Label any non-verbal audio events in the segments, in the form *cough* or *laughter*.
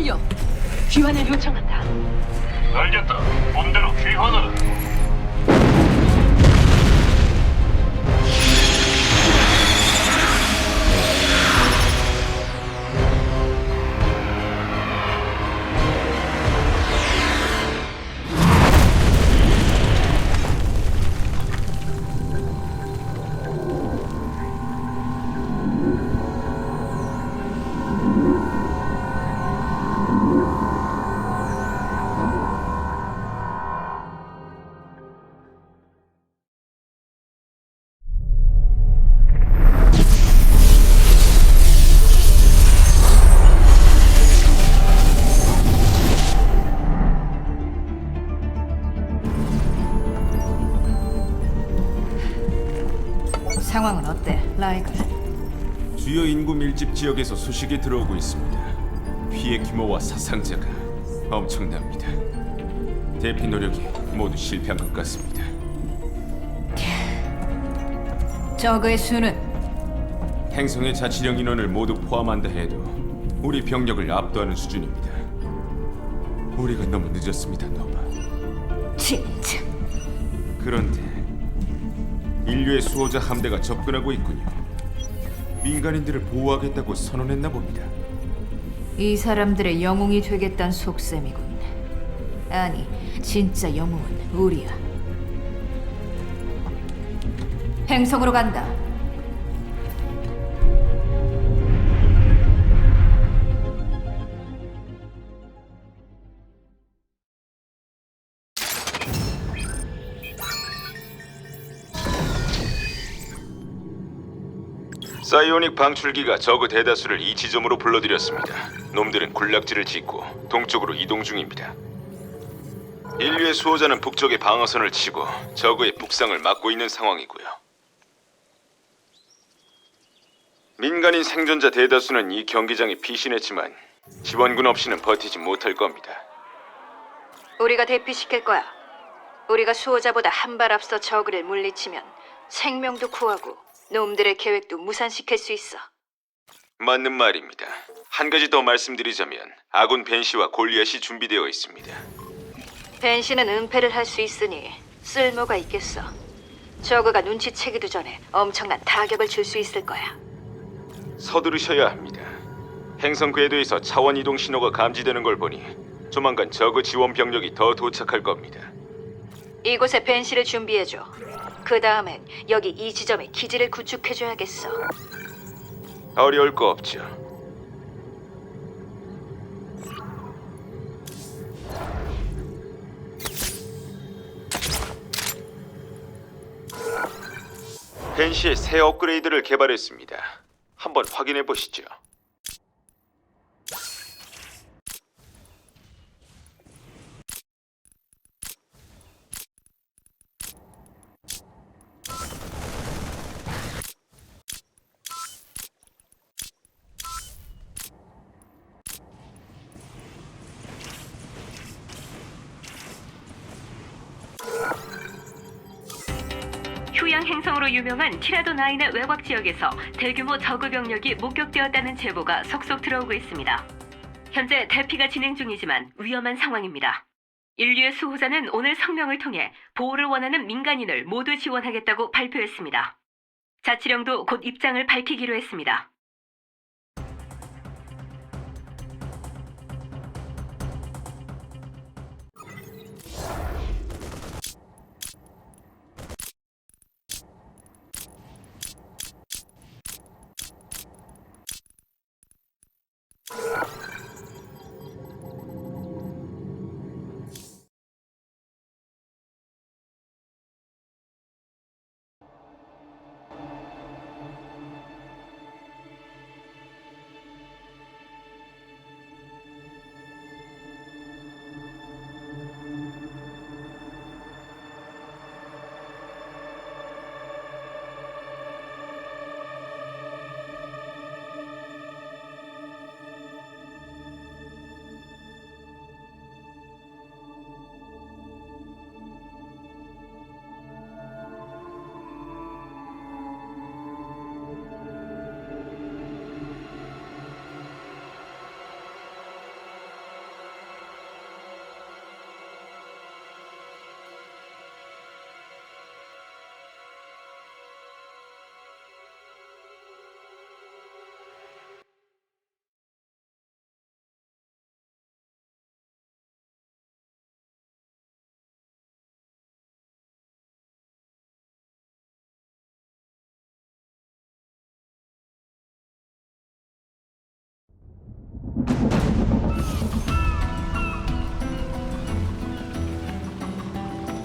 완료. 귀환을 요청한다. 알겠다. 본대로 귀환하라. 밀집 지역에서 소식이 들어오고 있습니다. 피해 규모와 사상자가 엄청납니다. 대피 노력이 모두 실패한 것 같습니다. 저그의 수는 행성의 자치령 인원을 모두 포함한다 해도 우리 병력을 압도하는 수준입니다. 우리가 너무 늦었습니다, 노바. 진짜 그런데 인류의 수호자 함대가 접근하고 있군요. 민간인들을 보호하겠다고 선언했나 봅니다. 이 사람들의 영웅이 되겠다는 속셈이군. 아니, 진짜 영웅은 우리야. 행성으로 간다. 사이오닉 방출기가 저그 대다수를 이 지점으로 불러들였습니다. 놈들은 군락지를 짓고 동쪽으로 이동 중입니다. 인류의 수호자는 북쪽의 방어선을 치고 저그의 북상을 막고 있는 상황이고요. 민간인 생존자 대다수는 이 경기장에 피신했지만 지원군 없이는 버티지 못할 겁니다. 우리가 대피시킬 거야. 우리가 수호자보다 한 발 앞서 저그를 물리치면 생명도 구하고 놈들의 계획도 무산시킬 수 있어. 맞는 말입니다. 한 가지 더 말씀드리자면 아군 벤시와 골리앗이 준비되어 있습니다. 벤시는 은폐를 할 수 있으니 쓸모가 있겠어. 저그가 눈치채기도 전에 엄청난 타격을 줄 수 있을 거야. 서두르셔야 합니다. 행성 궤도에서 차원 이동 신호가 감지되는 걸 보니 조만간 저그 지원 병력이 더 도착할 겁니다. 이곳에 벤시를 준비해줘. 그 다음엔 여기 이 지점에 기지를 구축해줘야겠어. 어려울 거 없죠. 벤시의 새 업그레이드를 개발했습니다. 한번 확인해 보시죠. 유명한 티라도 나인의 외곽 지역에서 대규모 저그 병력이 목격되었다는 제보가 속속 들어오고 있습니다. 현재 대피가 진행 중이지만 위험한 상황입니다. 인류의 수호자는 오늘 성명을 통해 보호를 원하는 민간인을 모두 지원하겠다고 발표했습니다. 자치령도 곧 입장을 밝히기로 했습니다.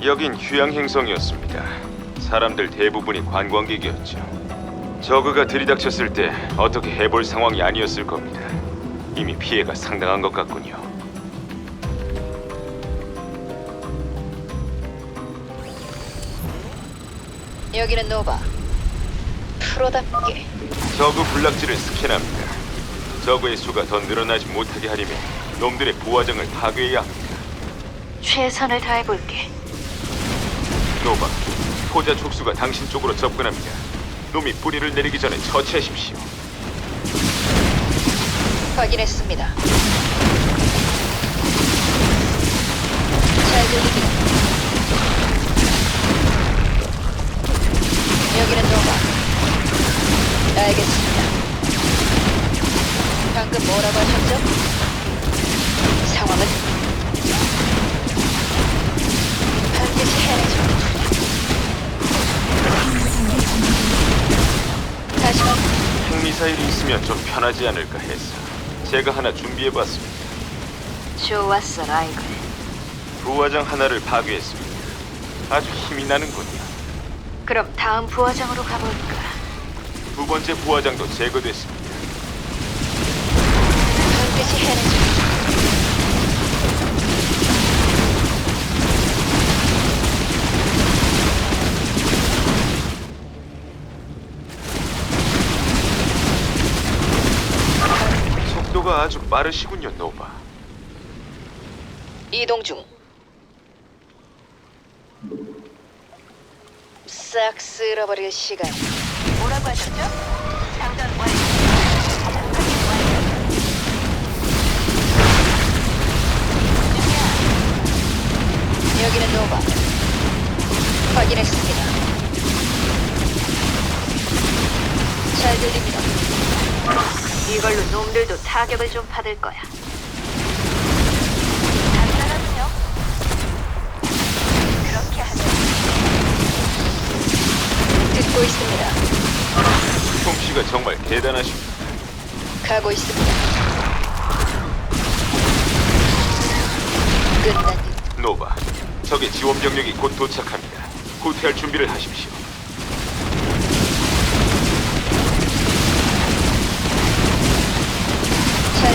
여긴 휴양 행성이었습니다. 사람들 대부분이 관광객이었죠. 저그가 들이닥쳤을 때 어떻게 해볼 상황이 아니었을 겁니다. 이미 피해가 상당한 것 같군요. 여기는 노바. 프로답게 저그 군락지를 스캔합니다. 저그의 수가 더 늘어나지 못하게 하려면 놈들의 부하정을 파괴해야 합니다. 최선을 다해볼게. 노바, 포자 촉수가 당신 쪽으로 접근합니다. 놈이 뿌리를 내리기 전에 처치하십시오. 확인했습니다. 잘 들립니다. 여기는 노바. 알겠습니다. 방금 뭐라고 하셨죠? 상황은 반드시 해내죠. 다시 핵미사일이 있으면 좀 편하지 않을까 해서 제가 하나 준비해봤습니다. 좋았어, 라이글. 부화장 하나를 파괴했습니다. 아주 힘이 나는군요. 그럼 다음 부화장으로 가볼까? 두 번째 부화장도 제거됐습니다. 반드시 해내죠. 빠르시군요, 노바. 이동 중. 싹 쓸어버릴 시간. 뭐라고 하셨죠? 장전 완료. 여기는 노바. 확인했습니다. 잘 들립니다. 이걸로 놈들도 타격을 좀 받을 거야. 간단하군요. 그렇게 하죠. 듣고 있습니다. 솜씨가 정말 대단하십니다. 가고 있습니다. 끝난 일. 노바, 적의 지원 병력이 곧 도착합니다. 후퇴할 준비를 하십시오. 잘 들립니다. 프로답게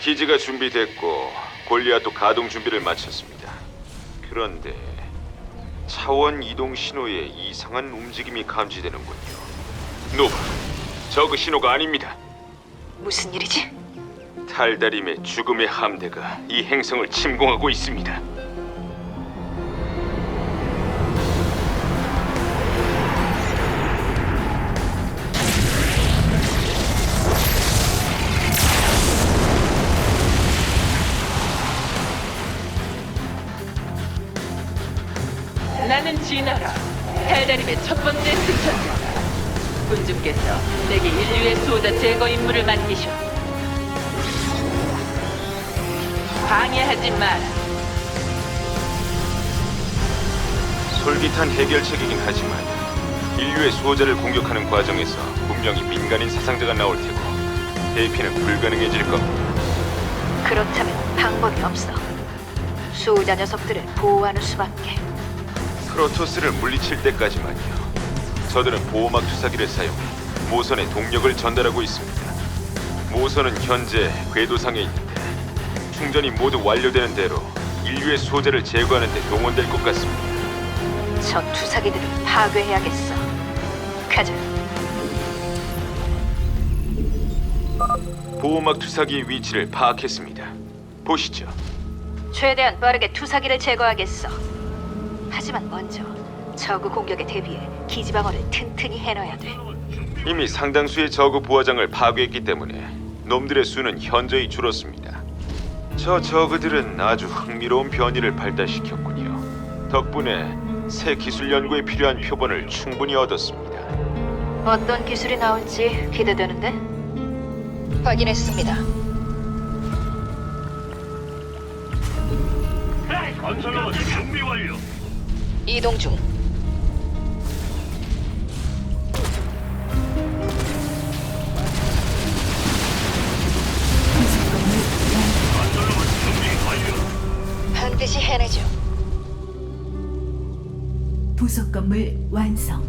기지가 준비됐고 골리앗도 가동 준비를 마쳤습니다. 그런데 차원 이동 신호에 이상한 움직임이 감지되는군요. 노바, 저그 신호가 아닙니다. 무슨 일이지? 탈다림의 죽음의 함대가 이 행성을 침공하고 있습니다. 달다림의 첫 번째 승천자다. 군주께서 내게 인류의 수호자 제거 임무를 맡기셨. 방해하지 마라. 솔깃한 해결책이긴 하지만 인류의 수호자를 공격하는 과정에서 분명히 민간인 사상자가 나올 테고 대피는 불가능해질 겁니다. 그렇다면 방법이 없어. 수호자 녀석들을 보호하는 수밖에. 프로토스를 물리칠 때까지만요. 저들은 보호막 투사기를 사용해 모선에 동력을 전달하고 있습니다. 모선은 현재 궤도상에 있는데 충전이 모두 완료되는 대로 인류의 수호자를 제거하는 데 동원될 것 같습니다. 저 투사기들을 파괴해야겠어. 가자. 보호막 투사기의 위치를 파악했습니다. 보시죠. 최대한 빠르게 투사기를 제거하겠어. 하지만 먼저 저그 공격에 대비해 기지방어를 튼튼히 해놔야 돼. 이미 상당수의 저그 부하장을 파괴했기 때문에 놈들의 수는 현저히 줄었습니다. 저 저그들은 아주 흥미로운 변이를 발달시켰군요. 덕분에 새 기술 연구에 필요한 표본을 충분히 얻었습니다. 어떤 기술이 나올지 기대되는데? 확인했습니다. 건설로봇 준비 완료. 이동 중. 반드시 해내죠. 부속 건물 완성.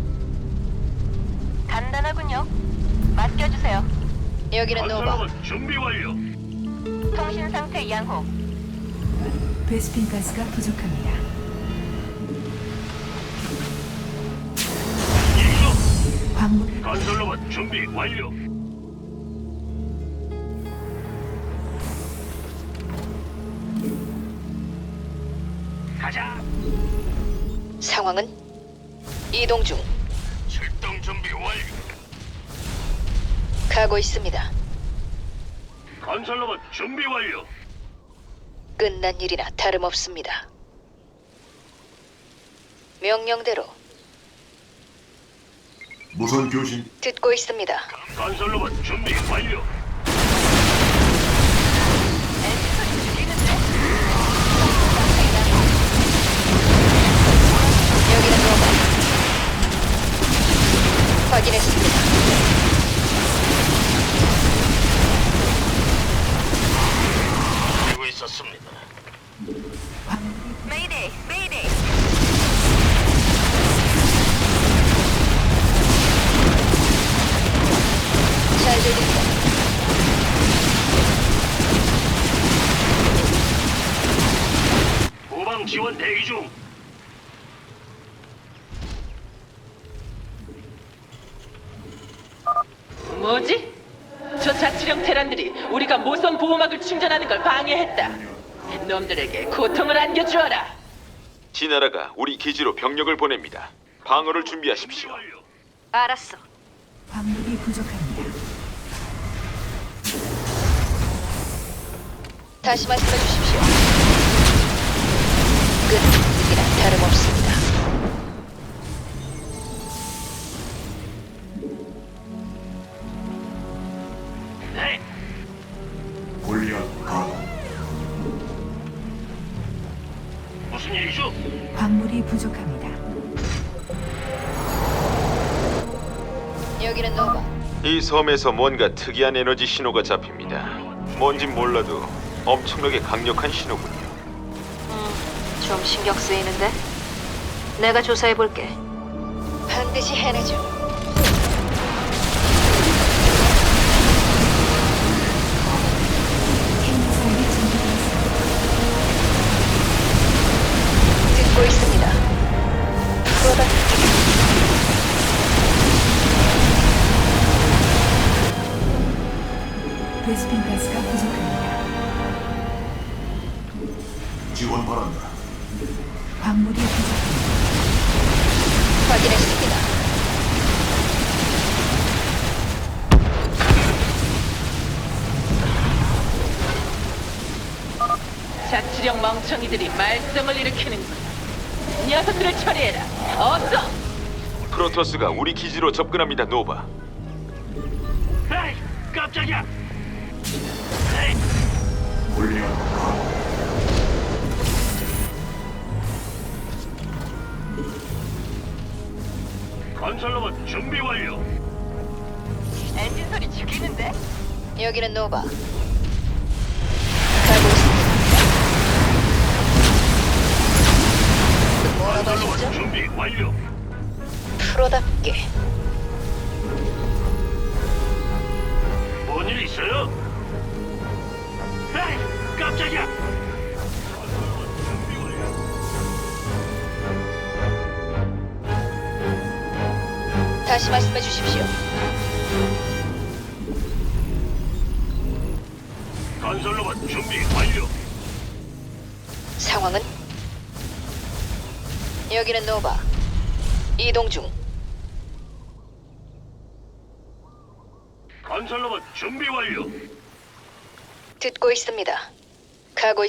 간단하군요. 맡겨주세요. 여기는 노바. 준비 완료. 통신 상태 양호. 베스핀 가스가 부족합니다. 광물 건설로봇 준비 완료. 가자. 상황은 이동 중. 출동 준비 완료. 가고 있습니다. 건설로봇 준비 완료. 끝난 일이나 다름없습니다. 명령대로 무선 교신 듣고 있습니다. 건설로봇 준비 완료. 여기는 노바. 확인했습니다. 알고 있었습니다. 메이데이, 메이데이. 잘 들립니다. 후방 지원 대기 중. 뭐지? 저 자치령 테란들이 우리가 모선 보호막을 충전하는 걸 방해했다. 놈들에게 고통을 안겨주어라. 지 나라가 우리 기지로 병력을 보냅니다. 방어를 준비하십시오. 알았어. 광물이 부족합니다. 다시 말씀해 주십시오. 끝난 일이나 다름없습니다. 부족합니다. 여기는 노바. 이 섬에서 뭔가 특이한 에너지 신호가 잡힙니다. 뭔진 몰라도 엄청나게 강력한 신호군요. 좀 신경 쓰이는데? 내가 조사해 볼게. 반드시 해내죠. 베스핀 가스가 부족합니다. 지원 바란다 광물이 부족합니다. 확인했습니다. 자치령 멍청이들이 말썽을 일으키는군. 녀석들을 처리해라. 어서! 프로토스가 우리 기지로 접근합니다, 노바. 에이, 깜짝이야. 가동 건설로봇 준비 완료. 엔진 소리 죽이는데? 여기는 노바.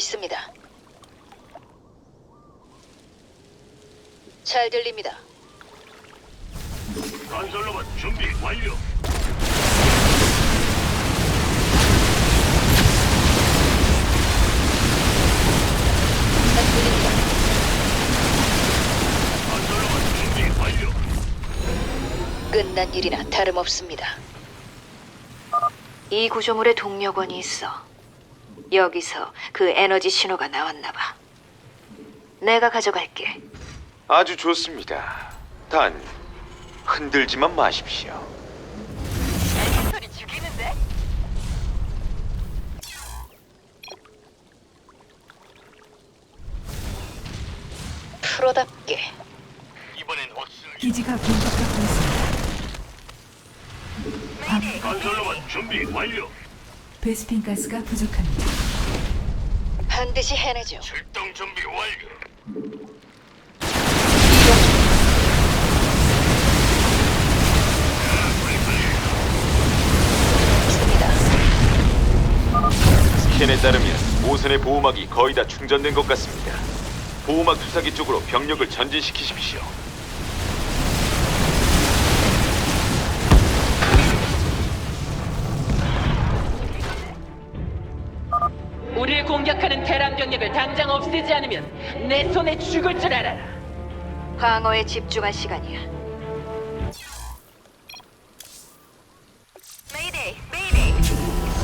있습니다. 잘 들립니다. 건설로봇 준비 완료. 잘 들립니다. 건설로봇 준비 완료. 끝난 일이나 다름없습니다. 이 구조물에 동력원이 있어. 여기서 그 에너지 신호가 나왔나 봐. 내가 가져갈게. 아주 좋습니다. 단 흔들지만 마십시오. 프로답게 이번엔 확실하게. 기지가 공격받고 있습니다. 광, 건설로봇 준비 완료. 베스핀 가스가 부족합니다. 반드시 해내죠. 출동 준비 완료. 있습니다. 스캔에 따르면 모선의 보호막이 거의 다 충전된 것 같습니다. 보호막 투사기 쪽으로 병력을 전진시키십시오. 공격하는 테란 병력을 당장 없애지 않으면 내 손에 죽을 줄 알아라. 방어에 집중할 시간이야.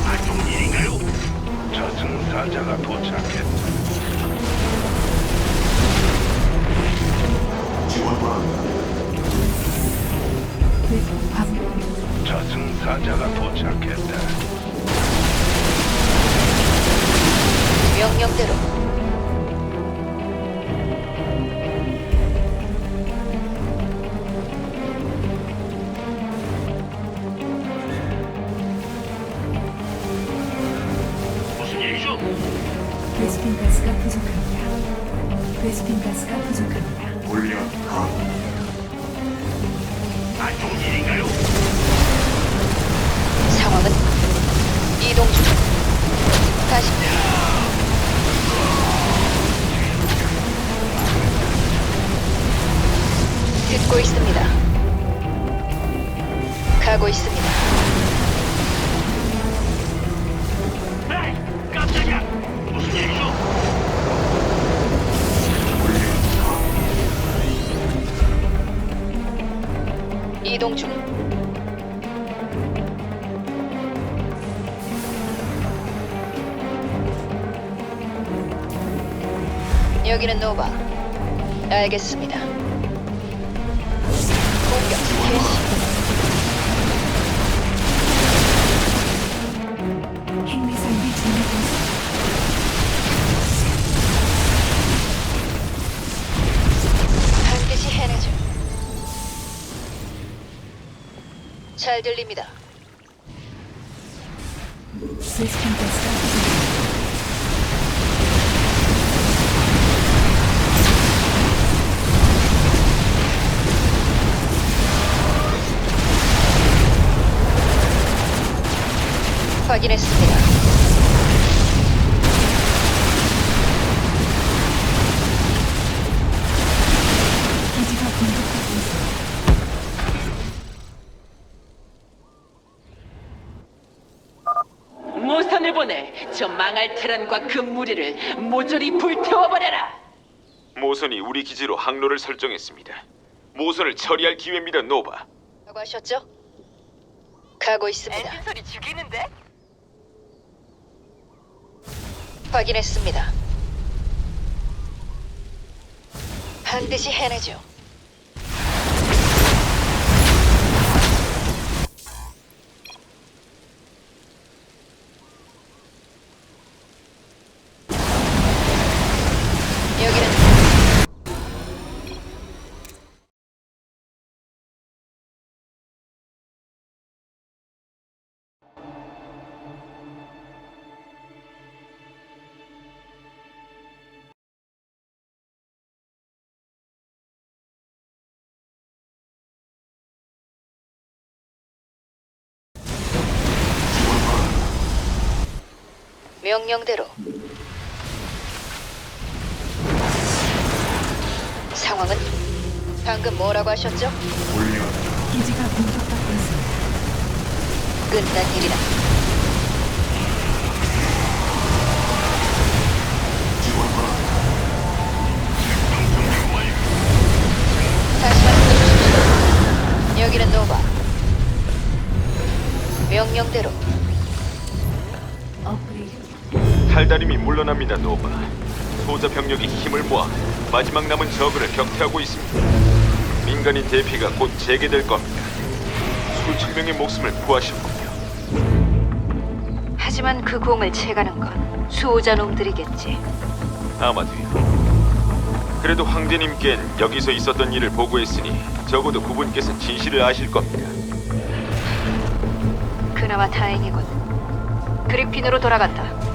안 좋은 일인가요? 저승사자가 도착했다. 지원 바란다. 베, 광, 저승사자가 도착했다. 명령대로 듣고 있습니다. 가고 있습니다. 에이, 깜짝이야. 무슨 일이죠? 골리앗 가도 이동 중. 여기는 노바. 알겠습니다. 잘 들립니다. 확인했습니다. 기지가 공격받고 있습니다. 모선을 보내 저 망할 테란과 그 무리를 모조리 불태워버려라. 모선이 우리 기지로 항로를 설정했습니다. 모선을 처리할 기회입니다, 노바. 라고 하셨죠? 가고 있습니다. 소리 죽이는데? 확인했습니다. 반드시 해내죠. 명령대로 상황은 방금 뭐라고 하셨죠? 골리앗 기지가 공격받고 있습니다. 끝난 일이라. 다시 말씀해 주십시오. 여기는 노바. 명령대로 탈다림이 물러납니다, 노바. 소자 병력이 힘을 모아 마지막 남은 저그를 격퇴하고 있습니다. 민간인 대피가 곧 재개될 겁니다. 수천 명의 목숨을 구하셨군요. 하지만 그 공을 채가는 건 수호자 놈들이겠지. 아마도요. 그래도 황제님께는 여기서 있었던 일을 보고했으니 적어도 그분께서 진실을 아실 겁니다. 그나마 다행이군. 그리핀으로 돌아간다.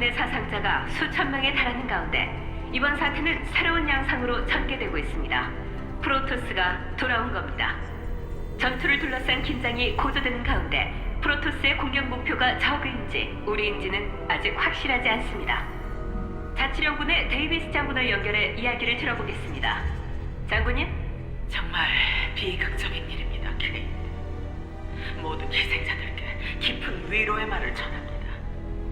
9의 사상자가 수천 명에 달하는 가운데 이번 사태는 새로운 양상으로 전개되고 있습니다. 프로토스가 돌아온 겁니다. 전투를 둘러싼 긴장이 고조되는 가운데 프로토스의 공격 목표가 저그인지 우리인지는 아직 확실하지 않습니다. 자치령군의 데이비스 장군을 연결해 이야기를 들어보겠습니다. 장군님? 정말 비극적인 일입니다, 케이트. 모든 희생자들께 깊은 위로의 말을 전합니다.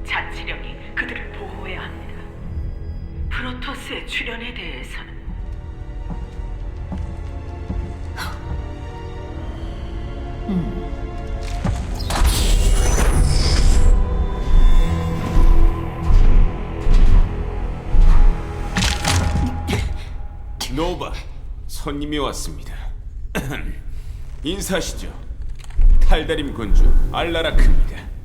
자치령이 그들을 보호해야 합니다. 프로토스의 출현에 대해서는 노바, 손님이 왔습니다. *clears throat* 인사하시죠. 탈다림 군주 알라라크입니다.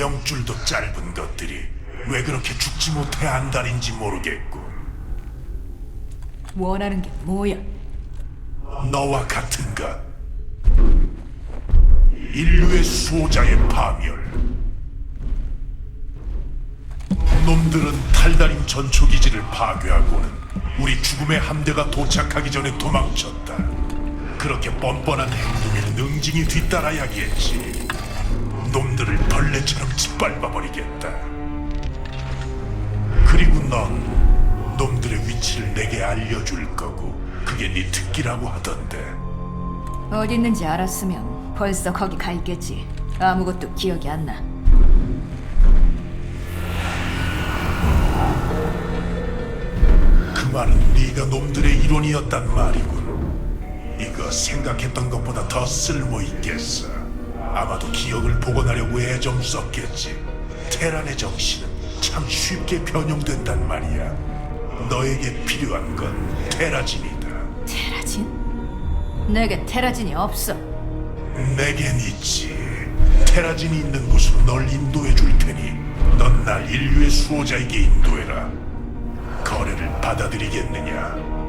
명줄도 짧은 것들이 왜 그렇게 죽지 못해 안달인지 모르겠고 원하는 게 뭐야? 너와 같은 것 인류의 수호자의 파멸. 놈들은 탈다림 전초기지를 파괴하고는 우리 죽음의 함대가 도착하기 전에 도망쳤다. 그렇게 뻔뻔한 행동에 능징이 뒤따라야겠지 놈들을 벌레처럼 짓밟아버리겠다 그리고 넌 놈들의 위치를 내게 알려줄 거고 그게 네 특기라고 하던데 어디 있는지 알았으면 벌써 거기 가 있겠지. 아무것도 기억이 안 나. 그 말은 네가 놈들의 일원이었단 말이군. 이거 생각했던 것보다 더 쓸모 있겠어. 아마도 기억을 복원하려고 애좀 썼겠지. 테란의 정신은 참 쉽게 변형된단 말이야. 너에게 필요한 건 테라진이다. 테라진? 내게 테라진이 없어. 내겐 있지. 테라진이 있는 곳으로 널 인도해 줄 테니 넌 날 인류의 수호자에게 인도해라. 거래를 받아들이겠느냐?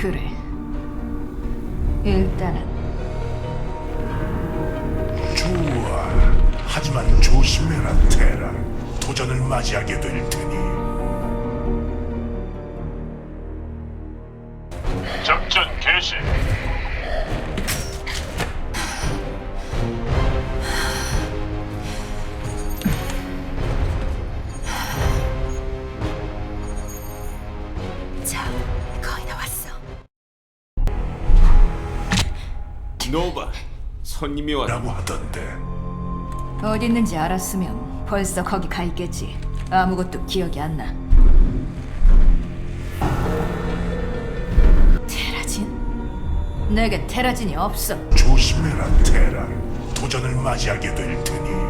그래. 일단은 좋아. 하지만 조심해라, 테라. 도전을 맞이하게 될 테니. 작전 개시. 손님이 왔. 라고 하던데. 어디 있는지 알았으면 벌써 거기 가 있겠지. 아무것도 기억이 안 나. 테라진? 내게 테라진이 없어. 조심해라, 테라. 도전을 맞이하게 될 테니.